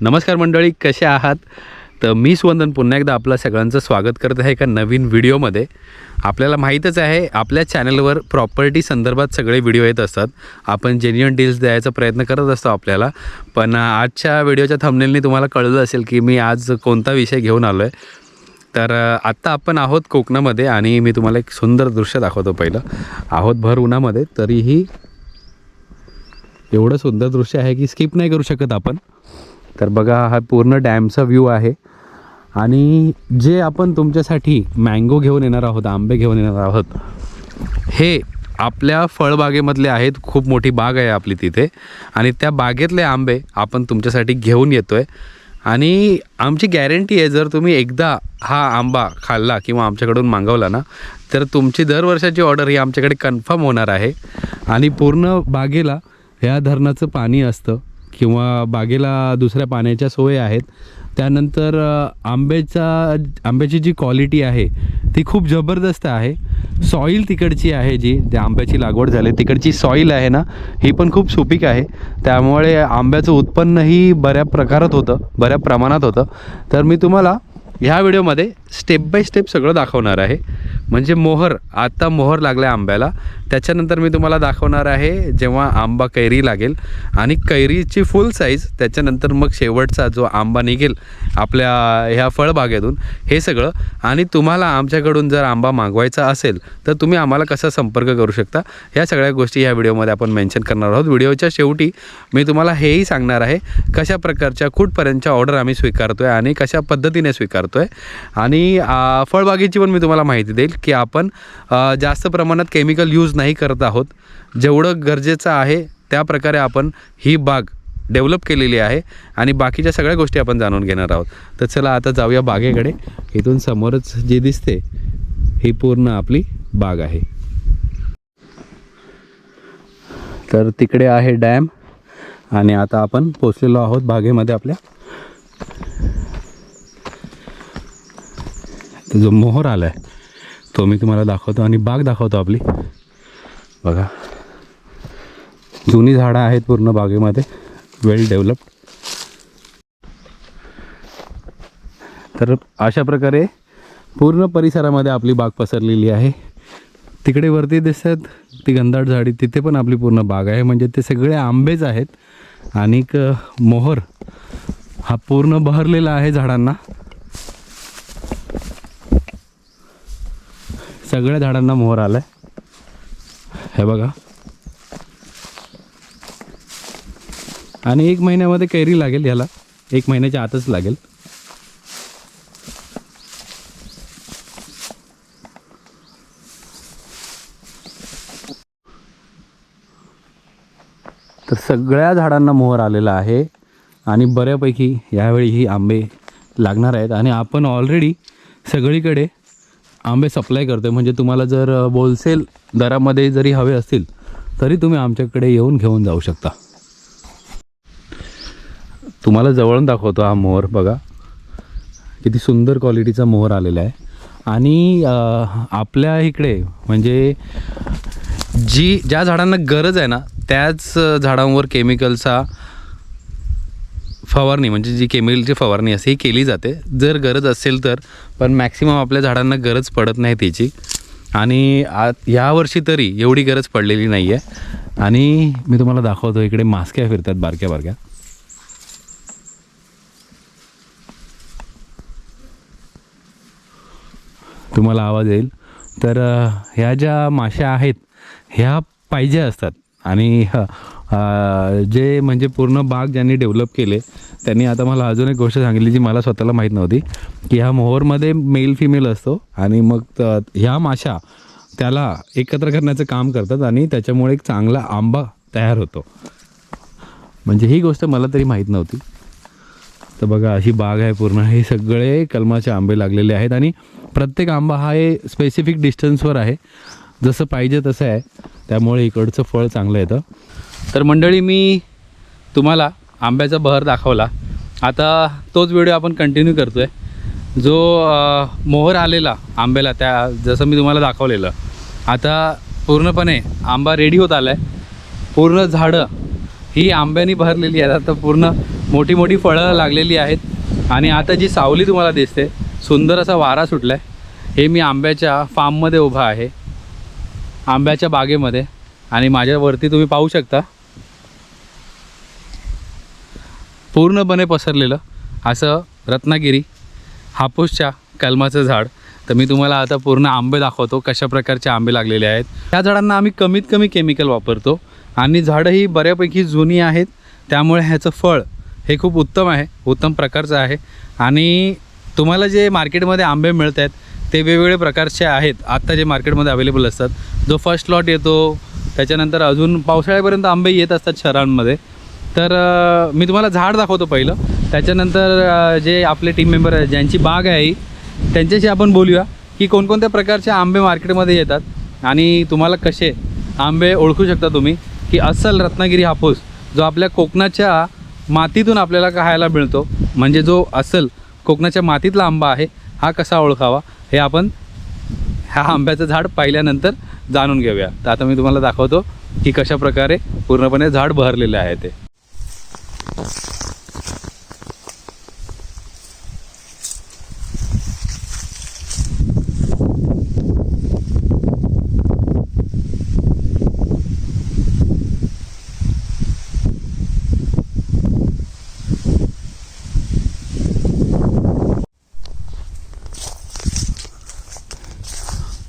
नमस्कार मंडळी कसे आहात? तर मी सुवंदन पुन्हा एकदा आपलं सगळ्यांचं स्वागत करत आहे एका नवीन व्हिडिओमध्ये. आपल्याला माहीतच आहे आपल्या चॅनलवर प्रॉपर्टी संदर्भात सगळे व्हिडिओ येत असतात. आपण जेन्युअन डील्स द्यायचा प्रयत्न करत असतो आपल्याला. पण आजच्या व्हिडिओच्या थंबनेलनी तुम्हाला कळलं असेल की मी आज कोणता विषय घेऊन आलो आहे तर आत्ता आपण आहोत कोकणामध्ये आणि मी तुम्हाला एक सुंदर दृश्य दाखवतो पहिलं. आहोत भर उन्हामध्ये तरीही एवढं सुंदर दृश्य आहे की स्किप नाही करू शकत आपण. तर बघा हा पूर्ण डॅमचा व्ह्यू आहे. आणि जे आपण तुमच्यासाठी मँगो घेऊन येणार आहोत आंबे घेऊन येणार आहोत हे आपल्या फळबागेमधले आहेत. खूप मोठी बाग आहे आपली तिथे. आणि त्या बागेतले आंबे आपण तुमच्यासाठी घेऊन येतो आहे आणि आमची गॅरंटी आहे जर तुम्ही एकदा हा आंबा खाल्ला किंवा आमच्याकडून मागवला ना तर तुमची दर वर्षाची ऑर्डर ही आमच्याकडे कन्फर्म होणार आहे. आणि पूर्ण बागेला ह्या धरणाचं पाणी असतं. किंवा बागेला दुसऱ्या पाण्याच्या सोयी आहेत. त्यानंतर आंब्याचा आंब्याची जी क्वालिटी आहे ती खूप जबरदस्त आहे. सॉईल तिकडची आहे जी त्या आंब्याची लागवड झाली तिकडची सॉईल आहे ना ही पण खूप सुपीक आहे. त्यामुळे आंब्याचं उत्पन्नही बऱ्या प्रकारात होतं बऱ्या प्रमाणात होतं. तर मी तुम्हाला ह्या व्हिडिओमध्ये स्टेप बाय स्टेप सगळं दाखवणार आहे. म्हणजे मोहर आत्ता मोहर लागला आहे आंब्याला. त्याच्यानंतर मी तुम्हाला दाखवणार आहे जेव्हा आंबा कैरी लागेल. आणि कैरीची फुल साईज त्याच्यानंतर मग शेवटचा जो आंबा निघेल आपल्या ह्या फळबागेतून हे सगळं. आणि तुम्हाला आमच्याकडून जर आंबा मागवायचा असेल तर तुम्ही आम्हाला कसा संपर्क करू शकता? ह्या सगळ्या गोष्टी ह्या व्हिडिओमध्ये आपण मेन्शन करणार आहोत. व्हिडिओच्या शेवटी मी तुम्हाला हेही सांगणार आहे कशा प्रकारच्या कुठपर्यंतच्या ऑर्डर आम्ही स्वीकारतो आहे आणि कशा पद्धतीने स्वीकारतो आहे आणि फळबागेची पण मी तुम्हाला माहिती देईल की आपण जास्त प्रमाणात केमिकल यूज नाही करत आहोत. जेवढं गरजेचं आहे त्या प्रकारे आपण ही बाग डेव्हलप केलेली आहे आणि बाकीच्या सगळ्या गोष्टी आपण जाणून घेणार आहोत. तर चला आता जाऊया बागेकडे. इथून समोरच जे दिसते ही पूर्ण आपली बाग आहे. तर तिकडे आहे डॅम आणि आता आपण पोचलेलो आहोत बागेमध्ये आपल्या. जो मोहर आला आहे तो मी तुम्हाला दाखवतो आणि बाग दाखवतो आपली. बघा. जुनी झाडं आहेत पूर्ण बागेमध्ये. वेल डेव्हलप्ड तर अशा प्रकारे पूर्ण परिसरामध्ये आपली बाग पसरलेली आहे. तिकडे वरती दिसतात ती गंधाड झाडी. तिथे पण आपली पूर्ण बाग आहे. म्हणजे ते सगळे आंबेच आहेत. आणि मोहर. हा पूर्ण बहरलेला आहे झाडांना. सगळ्या झाडांना मोहर आला आहे हे बघा. आणि एक महिन्यामध्ये कैरी लागेल याला एक महिन्याच्या आतच लागेल. तर सगळ्या झाडांना मोहर आलेला आहे आणि बऱ्यापैकी यावेळी ही आंबे लागणार आहेत. आणि आपण ऑलरेडी सगळीकडे आंबे सप्लाय करतो म्हणजे तुम्हाला जर होलसेल दरामध्ये जरी हवे असतील तरी तुम्ही आमच्याकडे येऊन घेऊन जाऊ शकता. तुम्हाला जवळून दाखवतो हा मोहर बघा. किती सुंदर क्वालिटीचा मोहर आलेला आहे. आणि आपल्या इकडे म्हणजे जी ज्या झाडांना गरज आहे ना त्याच झाडांवर केमिकलचा फवारणी म्हणजे जी केमिकलची फवारणी असते ही केली जाते. जर गरज असेल तर पण मॅक्सिमम आपल्या झाडांना गरज पडत नाही त्याची आणि आ यावर्षी तरी एवढी गरज पडलेली नाही आहे आणि मी तुम्हाला दाखवतो इकडे मास्क्या फिरतात बारक्या बारक्या. तुम्हाला आवाज येईल. तर ह्या ज्या माश्या आहेत ह्या पाहिजे असतात. आणि जे म्हणजे पूर्ण बाग ज्यांनी डेव्हलप केले त्यांनी आता मला अजून एक गोष्ट सांगितली जी मला स्वतःला माहीत नव्हती की ह्या मोहरमध्ये मेल फिमेल असतो आणि मग ह्या माशा त्याला एकत्र करण्याचं काम करतात आणि त्याच्यामुळे एक चांगला आंबा तयार होतो. म्हणजे ही गोष्ट मला तरी माहीत नव्हती. तर बघा अशी बाग आहे पूर्ण. हे सगळे कलमाचे आंबे लागलेले आहेत आणि प्रत्येक आंबा हा हे स्पेसिफिक डिस्टन्सवर आहे. जसं पाहिजे तसं आहे. त्यामुळे इकडचं फळ चांगलं येतं. तर मंडळी मी तुम्हाला आंब्याचा बहर दाखवला. आता तोच व्हिडिओ आपण कंटिन्यू करतो आहे जो मोहर आलेला आंब्याला त्या जसं मी तुम्हाला दाखवलेलं. आता पूर्णपणे आंबा रेडी होत आला आहे पूर्ण झाडं ही आंब्यानी भरलेली आहेत. आता पूर्ण मोठी मोठी फळं लागलेली आहेत. आणि आता जी सावली तुम्हाला दिसते सुंदर असा वारा सुटला आहे हे मी आंब्याच्या फार्ममध्ये उभा आहे. आंब्याच्या बागेमध्ये. आणि माझ्यावरती तुम्ही पाहू शकता. पूर्णपणे पसरलेलं असं रत्नागिरी हापूसच्या कलमाचं झाड. तर मी तुम्हाला आता पूर्ण आंबे दाखवतो कशा प्रकारचे आंबे लागलेले आहेत. त्या झाडांना आम्ही कमीत कमी केमिकल वापरतो आणि झाडं ही बऱ्यापैकी जुनी आहेत. त्यामुळे ह्याचं फळ हे खूप उत्तम आहे उत्तम प्रकारचं आहे. आणि तुम्हाला जे मार्केटमध्ये आंबे मिळत आहेत ते वेगवेगळे प्रकारचे आहेत. आत्ता जे मार्केटमध्ये अवेलेबल असतात. जो फर्स्ट लॉट येतो त्याच्यानंतर अजून पावसाळ्यापर्यंत आंबे येत असतात शहरांमध्ये. तर मी तुम्हाला झाड दाखवतो पहिलं. त्याच्यानंतर जे आपले टीम मेंबर आहेत ज्यांची बाग आहे ही, त्यांच्याशी आपण बोलूया की कोणकोणत्या प्रकारचे आंबे मार्केटमध्ये येतात आणि तुम्हाला कसे आंबे ओळखू शकता तुम्ही की अस्सल रत्नागिरी हापूस जो आपल्या कोकणाच्या मातीतून आपल्याला खायला मिळतो म्हणजे जो अस्सल कोकणाच्या मातीतला आंबा आहे हा कसा ओळखावा हे आपण ह्या आंब्याचं झाड पाहिल्यानंतर जाणून घेऊया. तर आता मी तुम्हाला दाखवतो की कशा प्रकारे पूर्णपणे झाड बहरलेलं आहे ते.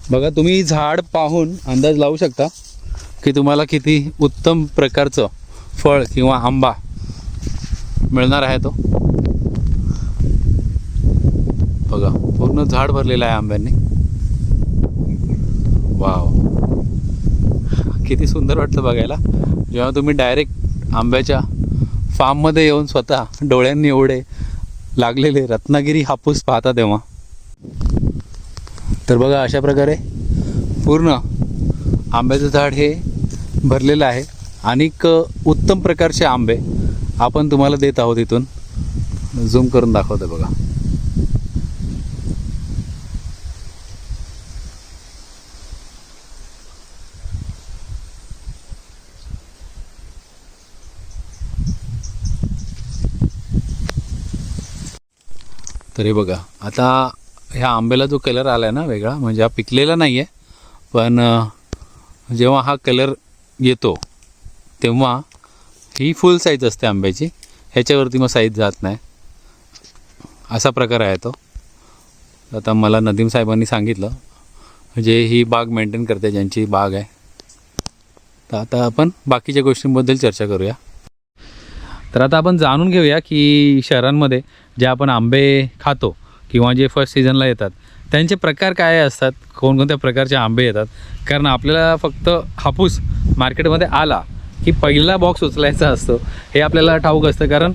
बघा तुम्ही झाड पाहून अंदाज लावू शकता की तुम्हाला किती उत्तम प्रकारचं फळ किंवा आंबा मिळणार आहे तो. बघा पूर्ण झाड भरलेलं आहे आंब्यांनी. वाव. किती सुंदर वाटतं बघायला. जेव्हा तुम्ही डायरेक्ट आंब्याच्या फार्ममध्ये येऊन स्वतः डोळ्यांनी एवढे लागलेले रत्नागिरी हापूस पाहता तेव्हा. तर बघा अशा प्रकारे पूर्ण आंब्याचं झाड हे भरलेलं आहे. अनेक उत्तम प्रकारचे आंबे आपण तुम्हाला देत आहोत इथून. झूम करून दाखवतो बघा. तरी बघा आता ह्या आंब्याला जो कलर आला आहे ना वेगळा म्हणजे हा पिकलेला नाही आहे पण जेव्हा हा कलर येतो तेव्हा ही फुल साईज असते आंब्याची. ह्याच्यावरती मग साईज जात नाही. असा प्रकार आहे तो. आता मला नदीम साहेबांनी सांगितलं म्हणजे ही बाग मेंटेन करते ज्यांची बाग आहे. तर आता आपण बाकीच्या गोष्टींबद्दल चर्चा करूया. तर आता आपण जाणून घेऊया की शहरांमध्ये जे आपण आंबे खातो किंवा जे फर्स्ट सीझनला येतात त्यांचे प्रकार काय असतात? कोणकोणत्या प्रकारचे आंबे येतात? कारण आपल्याला फक्त हापूस मार्केटमध्ये आला की पहिला बॉक्स उचलायचा असतो. हे आपल्याला ठाऊक असतं कारण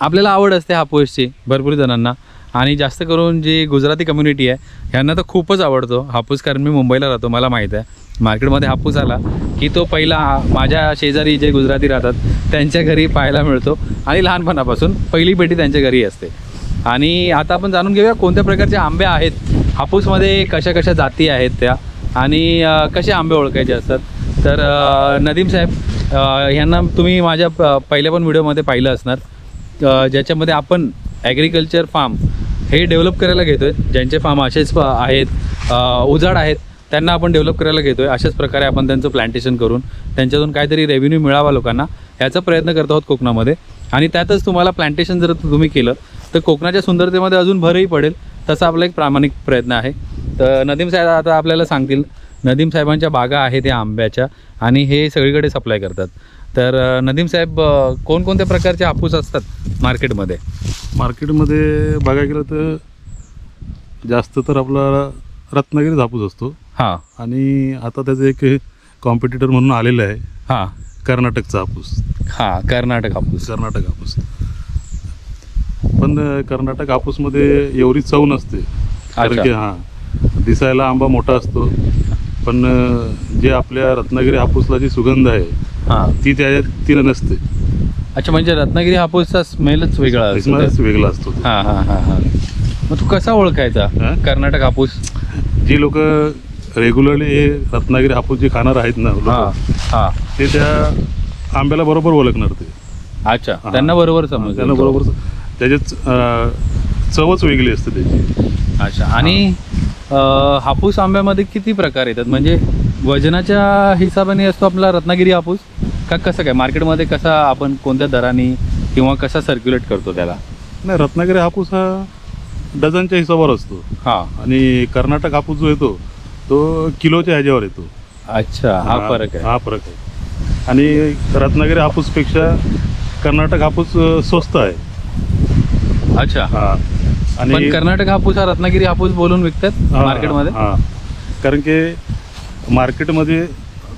आपल्याला आवड असते हापूसची भरपूर जणांना. आणि जास्त करून जी गुजराती कम्युनिटी आहे ह्यांना तर खूपच आवडतो हापूस कारण मी मुंबईला राहतो मला माहीत आहे. मार्केटमध्ये हापूस आला की तो पहिला माझ्या शेजारी जे गुजराती राहतात त्यांच्या घरी पाहायला मिळतो. आणि लहानपणापासून पहिली पेटी त्यांच्या घरी असते. आणि आता आपण जाणून घेऊया कोणत्या प्रकारचे आंबे आहेत. हापूसमध्ये कशा कशा जाती आहेत त्या. आणि कसे आंबे ओळखायचे असतात. तर नदीम साहेब ह्यांना तुम्ही माझ्या प- पहिल्या पण व्हिडिओमध्ये पाहिलं असणार. ज्याच्यामध्ये आपण ॲग्रिकल्चर फार्म हे डेव्हलप करायला घेतो आहे ज्यांचे फार्म असेच आहेत उजाड आहेत त्यांना आपण डेव्हलप करायला घेतो आहे अशाच प्रकारे आपण त्यांचं प्लांटेशन करून त्यांच्यातून काहीतरी रेव्हेन्यू मिळावा लोकांना ह्याचा प्रयत्न करत आहोत कोकणामध्ये. आणि त्यातच तुम्हाला प्लांटेशन जर तुम्ही केलं तर कोकणाच्या सुंदरतेमध्ये अजून भरही पडेल तसा आपला एक प्रामाणिक प्रयत्न आहे. तर नदीम साहेब आता आपल्याला सांगतील नदीम साहेबांच्या बागा आहेत या आंब्याच्या आणि हे सगळीकडे सप्लाय करतात. तर नदीम साहेब कोणकोणत्या प्रकारचे हापूस असतात मार्केटमध्ये? मार्केटमध्ये बघायला गेलं तर जास्त तर आपला रत्नागिरी हापूस असतो. हां. आणि आता त्याचं एक कॉम्पिटिटर म्हणून आलेलं आहे. हां. कर्नाटकचा हापूस. हां कर्नाटक हापूस. कर्नाटक हापूस. पण कर्नाटक हापूसमध्ये एवढी चव नसते. कारण. की हां दिसायला आंबा मोठा असतो. पण जे आपल्या रत्नागिरी हापूसला जी सुगंध आहे हां. ती त्याच्यात ती नसते. अच्छा म्हणजे रत्नागिरी हापूसचा स्मेलच वेगळा स्मेलच वेगळा असतो तो. हां हां हां हां. मग तू कसा ओळखायचा? हां? कर्नाटक हापूस? जी लोक रेग्युलरली हे रत्नागिरी हापूस जे खाणार आहेत ना हां हां. ते त्या आंब्याला बरोबर ओळखणार ते. अच्छा. त्यांना बरोबर समज त्यांना बरोबर त्याच्यात चवच वेगळी असते त्याची. अच्छा आणि हापूस आंब्यामध्ये किती प्रकार येतात? म्हणजे वजनाच्या हिशोबाने असतो आपला रत्नागिरी हापूस? का कसं काय? मार्केटमध्ये कसा आपण कोणत्या दराने किंवा कसा सर्क्युलेट करतो त्याला? नाही रत्नागिरी हापूस हा डझनच्या हिशोबावर असतो. हा. आणि कर्नाटक हापूस जो येतो तो किलोच्या ह्याच्यावर येतो. अच्छा हा फरक आहे. हा फरक आहे. आणि रत्नागिरी हापूसपेक्षा कर्नाटक हापूस स्वस्त आहे. अच्छा. हा. पण आणि कर्नाटक हापूस हा रत्नागिरी हापूस बोलून विकतात हा, मार्केटमध्ये? हा. कारण की मार्केटमध्ये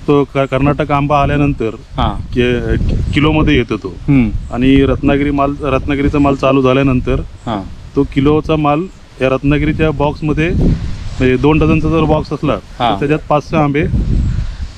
तो क- कर्नाटक आंबा आल्यानंतर हा. कि- किलोमध्ये येतो तो. हम्म. आणि रत्नागिरी माल रत्नागिरीचा माल चालू झाल्यानंतर हा. तो किलोचा माल या रत्नागिरीच्या बॉक्समध्ये म्हणजे दोन डझनचा जर बॉक्स असला हा. तर त्याच्यात पाच सहा आंबे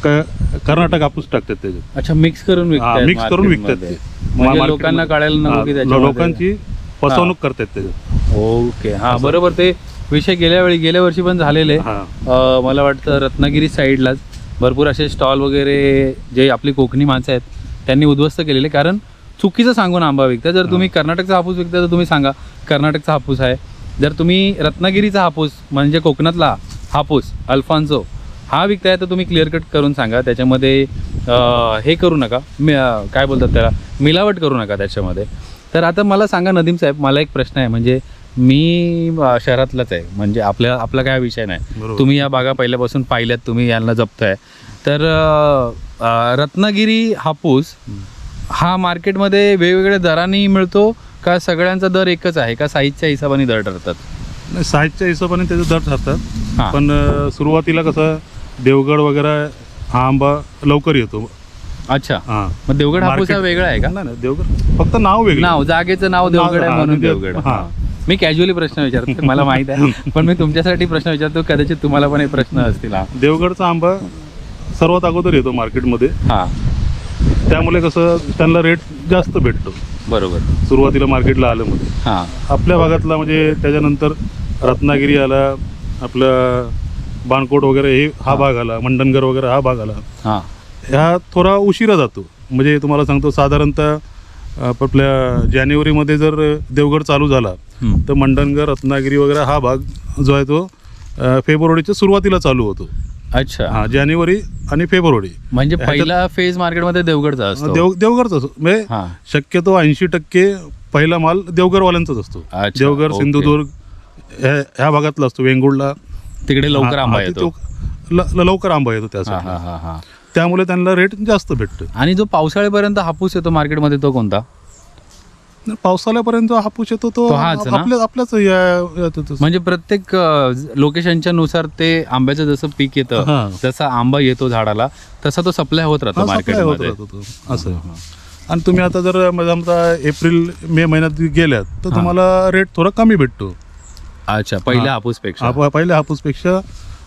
क- कर्नाटक हापूस टाकतात त्याच्यात. अच्छा मिक्स करून विकतात मिक्स करून विकतात marketमध्ये. ते म्हणजे लोकांना कळायला नको की त्याच्यामध्ये- लोकांची फसवणूक करतात त्याच्यात. ओके हा बरोबर ते विषय गेल्या वेळी गेल्या वर्षी पण झालेले. हा. अं, मला वाटतं रत्नागिरी साईडलाच भरपूर असे स्टॉल वगैरे जे आपली कोकणी माणसं आहेत त्यांनी उद्ध्वस्त केलेले. कारण चुकीचं सांगून आंबा विकता. जर तुम्ही कर्नाटकचा हापूस विकता तर तुम्ही सांगा कर्नाटकचा हापूस आहे. जर तुम्ही रत्नागिरीचा हापूस म्हणजे कोकणातला हापूस अल्फान्सो हा विकताय तर तुम्ही क्लिअर कट करून सांगा. त्याच्यामध्ये अं, हे करू नका. मी अं, काय बोलतात त्याला? मिलावट करू नका त्याच्यामध्ये. तर आता मला सांगा नदीम साहेब मला एक प्रश्न आहे. म्हणजे मी शहरातलाच आहे. म्हणजे आपल्या आपला काय विषय नाही. तुम्ही या बागा पहिल्यापासून पाहिल्यात तुम्ही यांना जपताय. तर रत्नागिरी हापूस हा मार्केटमध्ये वेगवेगळ्या दराने मिळतो का सगळ्यांचा दर एकच आहे? का साईजच्या हिशोबाने दर ठरतात? नाही, साईजच्या हिशोबाने त्याचे दर ठरतात. पण सुरुवातीला कसं देवगड वगैरे हा आंबा लवकर येतो. अच्छा. हा. मग देवगड हापूस हा वेगळा आहे का? नाही देवगड फक्त नाव वेगळं. नाव जागेचं नाव देवगड आहे म्हणून हा, देवगड. हा. मी कॅज्युअली प्रश्न विचारतो मला माहीत आहे. पण मी तुमच्यासाठी प्रश्न विचारतो कदाचित तुम्हाला पण हे प्रश्न असतील. हा. देवगडचा आंबा सर्वात अगोदर येतो मार्केटमध्ये. हा. त्यामुळे कसं त्यांना रेट जास्त भेटतो. बरोबर. सुरुवातीला मार्केटला आलं म्हणजे हा. आपल्या भागातला म्हणजे त्याच्यानंतर रत्नागिरी आला आपलं बाणकोट वगैरे हे हा भाग आला मंडनगर वगैरे हा भाग आला. हा. ह्या थोडा उशिरा जातो. म्हणजे तुम्हाला सांगतो साधारणतः आपल्या जानेवारीमध्ये जर देवगड चालू झाला. तर मंडनगर रत्नागिरी वगैरे हा भाग जो आहे तो फेब्रुवारीच्या सुरुवातीला चालू होतो. अच्छा. हा जानेवारी आणि फेब्रुवारी. म्हणजे पहिला फेज मार्केटमध्ये देवगडचा असतो. देव देवगडचा असतो. म्हणजे हा. शक्यतो ऐंशी टक्के पहिला माल देवगडवाल्यांचाच असतो. देवगड. सिंधुदुर्ग ह्या भागातला असतो. वेंगुर्ला. तिकडे लवकर आंबा येतो. लवकर आंबा येतो त्यासाठी त्यामुळे त्यांना रेट जास्त भेटतो आणि जो पावसाळ्यापर्यंत हापूस येतो मार्केटमध्ये तो कोणता? पावसाळ्यापर्यंत हापूस येतो तो तो हाच ना? आपल्या आपल्याच या- यात येतो. म्हणजे प्रत्येक अ, लोकेशनच्या नुसार ते आंब्याचं जसं पीक येतं हा. जसा आंबा येतो झाडाला तसा तो सप्लाय होत राहतो supply होत मार्केटमध्ये राहतो तो. असं आहे. आणि तुम्ही आता जर म्हणजे समजा एप्रिल मे महिन्यात गेल्यात तर. तुम्हाला रेट थोडा कमी भेटतो अच्छा पहिल्या हा. हापूसपेक्षा आप- पहिल्या हापूसपेक्षा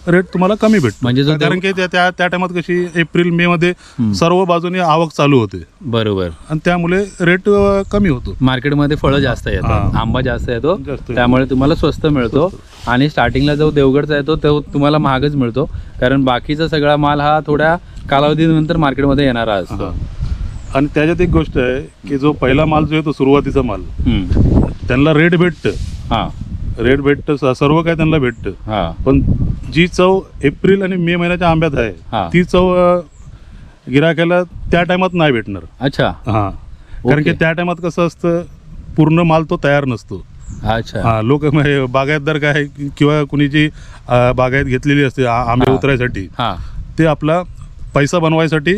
रेट तुम्हाला कमी भेटतो. म्हणजे कारण की त्या त्या त्या टायमात कशी एप्रिल मे मध्ये. सर्व बाजूने आवक चालू होते. बरोबर. आणि त्यामुळे रेट कमी होतो. मार्केटमध्ये फळं जास्त येतात. आंबा जास्त येतो. त्यामुळे तुम्हाला स्वस्त मिळतो आणि स्टार्टिंगला जो देवगडचा येतो तो तुम्हाला महागच मिळतो. कारण बाकीचा सगळा माल हा थोड्या कालावधीनंतर मार्केटमध्ये येणारा असतो. आणि त्याच्यात एक गोष्ट आहे की जो पहिला माल जो येतो सुरुवातीचा माल. त्यांना रेट भेटतं. हा. रेट भेटतं सर्व काय त्यांना भेटतं. हा. पण जी चव एप्रिल आणि मे महिन्याच्या आंब्यात हा. आहे ती चव अ, गिरायकाला त्या टायमात नाही भेटणार. अच्छा. हा. कारण की ओके. त्या टायमात कसं असतं पूर्ण माल तो तयार नसतो. अच्छा. हा लोक म्हणजे बागायतदार काय किंवा कुणी जी अ, बागायत घेतलेली असते आ- आंबे हा. उतरायसाठी हा. ते आपला पैसा बनवायसाठी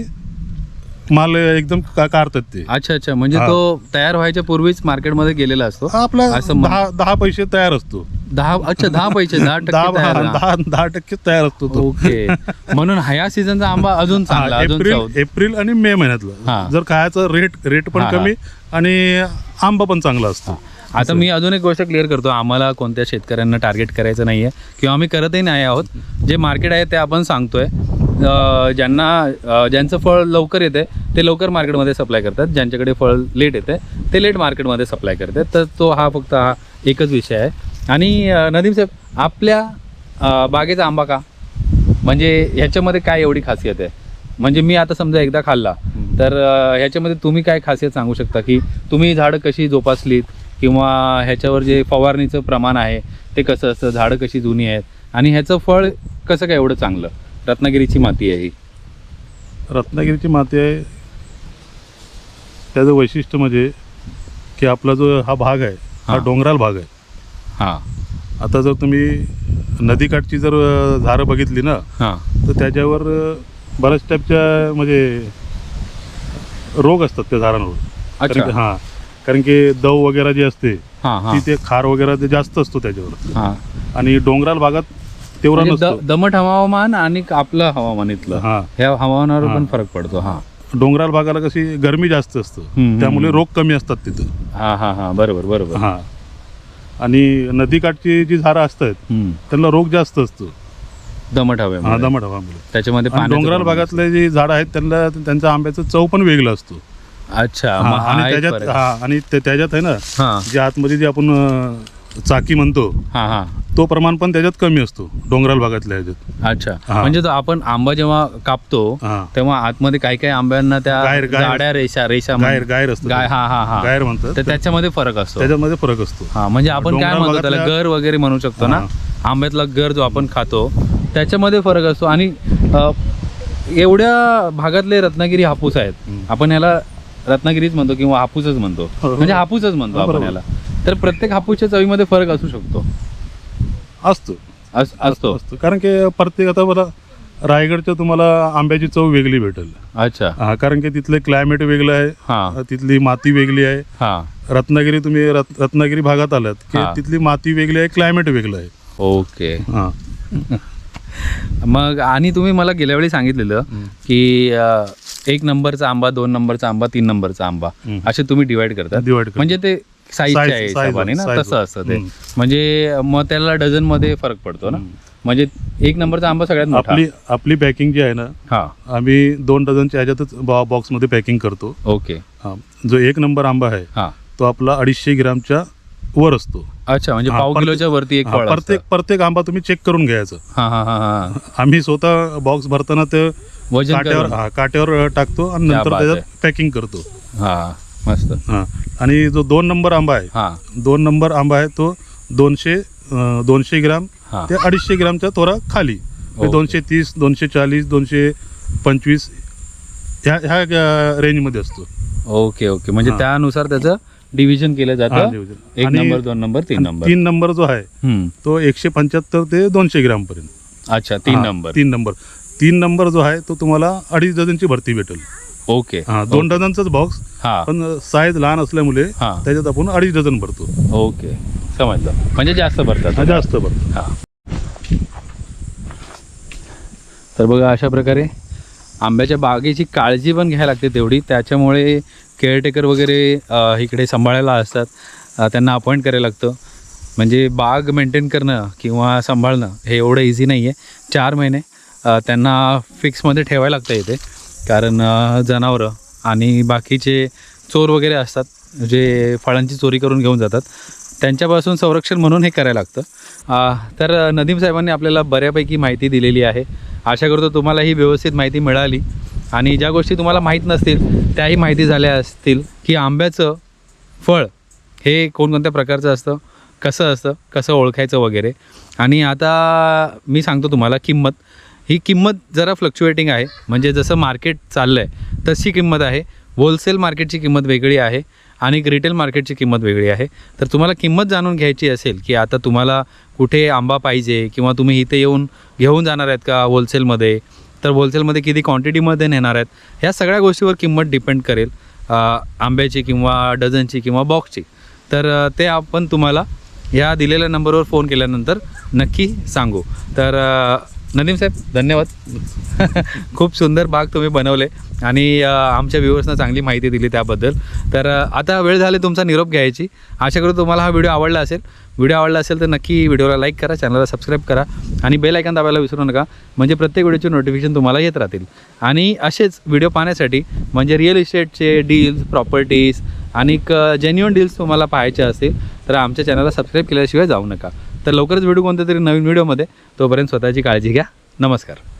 माल एकदम का- काढतात ते. अच्छा अच्छा. म्हणजे हा. तो तयार व्हायच्या पूर्वीच मार्केटमध्ये गेलेला असतो? आपला असं म्हण- दहा दहा पैसे तयार असतो. दहा अच्छा दहा पैसे दहा दहा टक्के तयार. दहा दहा टक्के तयार असतो तो. ओके. म्हणून ह्या सीझनचा आंबा अजून चांगला अजून एप्रिल चव एप्रिल आणि मे हा. महिन्यातलं जर खायचं रेट रेट पण हा. कमी आणि आंबा पण चांगला असतो. आता मी अजून एक गोष्ट क्लिअर करतो. आम्हाला कोणत्या शेतकऱ्यांना टार्गेट करायचं नाही आहे किंवा आम्ही करतही नाही आहोत. जे मार्केट आहे ते आपण सांगतोय. अं, ज्यांना अं, ज्यांचं फळ लवकर येते ते लवकर मार्केटमध्ये सप्लाय करतात. ज्यांच्याकडे फळ लेट येते ते लेट मार्केटमध्ये सप्लाय करतात. तर तो हा फक्त हा एकच विषय आहे. आणि नदीम साहेब आपल्या बागेचा आंबा का? म्हणजे ह्याच्यामध्ये काय एवढी खासियत आहे? म्हणजे मी आता समजा एकदा खाल्ला तर ह्याच्यामध्ये तुम्ही काय खासियत सांगू शकता की तुम्ही झाडं कशी जोपासलीत किंवा ह्याच्यावर जे फवारणीचं प्रमाण आहे ते कसं असतं? झाडं कशी जुनी आहेत? आणि ह्याचं फळ कसं काय एवढं चांगलं? रत्नागिरीची माती आहे ही. रत्नागिरीची माती आहे. त्याचं वैशिष्ट्य म्हणजे की आपला जो हा भाग आहे हा हा. डोंगराळ भाग आहे. हां. आता जर तुम्ही नदीकाठची जर झाडं बघितली ना हां. तर त्याच्यावर बऱ्याच टाईपच्या म्हणजे रोग असतात त्या झाडांवर. कारण अच्छा. की- हां. कारण की दव वगैरे जी असते हां हां. ती ते खार वगैरे ते जास्त असतो त्याच्यावर. हां. आणि डोंगराळ भागात तेवढा म्हणजे नसतो. द- दमट हवामान आणि आपलं हवामान इथलं. हां. ह्या हवामानावर. पण फरक पडतो हां. डोंगराळ भागाला कशी गरमी जास्त असतं. हम्म. त्यामुळे रोग कमी असतात तिथं. हां हां हां. बरोबर बरोबर. हां. आणि नदीकाठची जी झाडं असतात. त्यांना रोग जास्त असतो दमट हा हवेमध्ये दमट हवामुळे त्याच्यामध्ये डोंगराळ. भागातले जे झाडं आहेत त्यांना त्यांच्या आंब्याचं चव पण वेगळा असतो अच्छा हा, हा आणि त्याच्यात. हा आणि त्याच्यात आहे ना हां जे आतमध्ये जे आपण चाकी म्हणतो हां हां. तो प्रमाण पण त्याच्यात कमी असतो डोंगराळ भागातल्या ह्याच्यात. अच्छा. हा. म्हणजे तो आपण आंबा जेव्हा कापतो हा. तेव्हा आतमध्ये काही काही आंब्यांना त्या गायर- गायर. जाड्या रेषा रेषा गायर म्हण- गायर असतं. गाय. हा हा हा. गायर म्हणतात. तर त्याच्यामध्ये फरक असतो. त्याच्यामध्ये फरक असतो. हा म्हणजे आपण काय डोंगराळ म्हणतो त्याला भागातल्या- गर वगैरे म्हणू शकतो ना? आंब्यातला गर जो आपण खातो त्याच्यामध्ये फरक असतो. आणि अ, एवढ्या भागातले रत्नागिरी हापूस आहेत. हम्म. आपण याला रत्नागिरीच म्हणतो किंवा हापूसच म्हणतो. हो, हो. म्हणजे हापूसच म्हणतो आपण बरोबर. याला. तर प्रत्येक हापूसच्या चवीमध्ये फरक असू शकतो. असतो. अस- असतो. असतो. कारण की प्रत्येक आता बघा रायगडच्या तुम्हाला आंब्याची चव वेगळी भेटेल. अच्छा. हा कारण की तिथलं क्लायमेट वेगळं आहे. हा. तिथली माती वेगळी आहे. हा. रत्नागिरी तुम्ही रत- रत्नागिरी भागात आलात की हा. तिथली माती वेगळी आहे क्लायमेट वेगळं आहे. ओके. हा. मग आणि तुम्ही मला गेल्या वेळी सांगितलेलं. की अ, एक नंबरचा आंबा दोन नंबरचा आंबा तीन नंबरचा आंबा हम्म. असे तुम्ही डिवाइड करता करतो. म्हणजे ते साईजच्या Size- आहे size- हिशोबाने ना? size- तसं असतं ते. हम्म. म्हणजे मग त्याला डझनमध्ये फरक पडतो ना? म्हणजे एक नंबरचा आंबा सगळ्यात मोठा. आपली आपली पॅकिंग जी आहे ना हा. आम्ही दोन डझनच्या ह्याच्यातच बॉ- बॉक्समध्ये पॅकिंग करतो. ओके. हा. जो एक नंबर आंबा आहे हा. तो आपला अडीचशे ग्रामच्या वर असतो. अच्छा म्हणजे हा, पाव प्रत्येक- किलोच्या वरती एक हा, फळ प्रत्येक प्रत्येक आंबा तुम्ही चेक करून घ्यायचं. हा हा हा हा. आम्ही स्वतः बॉक्स भरताना ते वजन काट्यावर करून. हा काट्यावर टाकतो आणि नंतर बात त्याच्यात पॅकिंग करतो. हा. मस्त. हा. आणि जो दोन नंबर आंबा आहे हा. दोन नंबर आंबा आहे तो दोनशे अं, दोनशे ग्राम हा. ते अडीचशे ग्रामच्या थोडा खाली. ओके. दोनशे तीस दोनशे चाळीस दोनशे पंचवीस ह्या ह्या अं, रेंजमध्ये असतो. Okay okay. म्हणजे हा. त्यानुसार त्याचं डिव्हिजन केलं हा, जातं division. एक आणि- नंबर दोन नंबर तीन आणि नंबर. तीन नंबर जो आहे हम्म. तो एकशे पंच्याहत्तर ते दोनशे ग्राम पर्यंत. अच्छा तीन हा, नंबर. तीन नंबर. तीन नंबर जो आहे तो तुम्हाला अडीच डझनची भरती भेटेल. ओके. हा दोन डझनचाच बॉक्स हा. पण साईज लहान असल्यामुळे हा. त्याच्यात आपण अडीच डझन भरतो. ओके. समजलं. म्हणजे जास्त भरतात. जास्त भरतो हा. तर बघा अशा प्रकारे आंब्याच्या बागेची काळजी पण घ्यायला लागते तेवढी. त्याच्यामुळे केअरटेकर वगैरे अ, इकडे सांभाळायला असतात. अ, त्यांना अपॉइंट करायला लागतं. म्हणजे बाग मेंटेन करणं किंवा सांभाळणं हे एवढं इझी नाही आहे चार महिने अ, त्यांना फिक्समध्ये ठेवायला लागतं इथे. कारण जनावरं आणि बाकीचे चोर वगैरे असतात जे फळांची चोरी करून घेऊन जातात त्यांच्यापासून संरक्षण म्हणून हे करायला लागतं. तर नदीम साहेबांनी आपल्याला बऱ्यापैकी माहिती दिलेली आहे. आशा करतो तुम्हाला ही व्यवस्थित माहिती मिळाली. आणि ज्या गोष्टी तुम्हाला माहीत नसतील त्याही माहिती झाल्या असतील की आंब्याचं फळ हे कोणकोणत्या प्रकारचं असतं कसं असतं कसं ओळखायचं वगैरे. आणि आता मी सांगतो तुम्हाला किंमत. ही किंमत जरा फ्लक्च्युएटिंग आहे. म्हणजे जसं मार्केट चाललं आहे तशी किंमत आहे. होलसेल मार्केटची किंमत वेगळी आहे आणि रिटेल मार्केटची किंमत वेगळी आहे. तर तुम्हाला किंमत जाणून घ्यायची असेल की आता तुम्हाला कुठे आंबा पाहिजे किंवा तुम्ही इथे येऊन घेऊन जाणार आहेत का होलसेलमध्ये तर होलसेलमध्ये किती क्वांटिटीमध्ये नेणार आहेत? ह्या सगळ्या गोष्टीवर किंमत डिपेंड करेल आंब्याची किंवा डझनची किंवा बॉक्सची तर ते आपण तुम्हाला ह्या दिलेल्या नंबरवर फोन केल्यानंतर नक्की सांगू. तर नदीम साहेब धन्यवाद. खूप सुंदर बाग तुम्ही बनवले आणि आमच्या व्ह्युअर्सना चांगली माहिती दिली त्याबद्दल. तर आता वेळ झाली तुमचा निरोप घ्यायची. आशा करू तुम्हाला हा व्हिडिओ आवडला असेल. व्हिडिओ आवडला असेल तर नक्की व्हिडिओला लाईक करा चॅनलला सबस्क्राईब करा आणि बेल आयकॉन दाबायला विसरू नका. म्हणजे प्रत्येक व्हिडिओचे नोटिफिकेशन तुम्हाला येत राहतील. आणि असेच व्हिडिओ पाहण्यासाठी म्हणजे रिअल इस्टेटचे डील्स प्रॉपर्टीज आणि जेन्युअन डील्स तुम्हाला पाहायचे असतील तर आमच्या चॅनलला सबस्क्राईब केल्याशिवाय जाऊ नका. तर लवकरच भेटू कोणत्या तरी नवीन व्हिडिओमध्ये. तोपर्यंत स्वतःची काळजी घ्या. नमस्कार.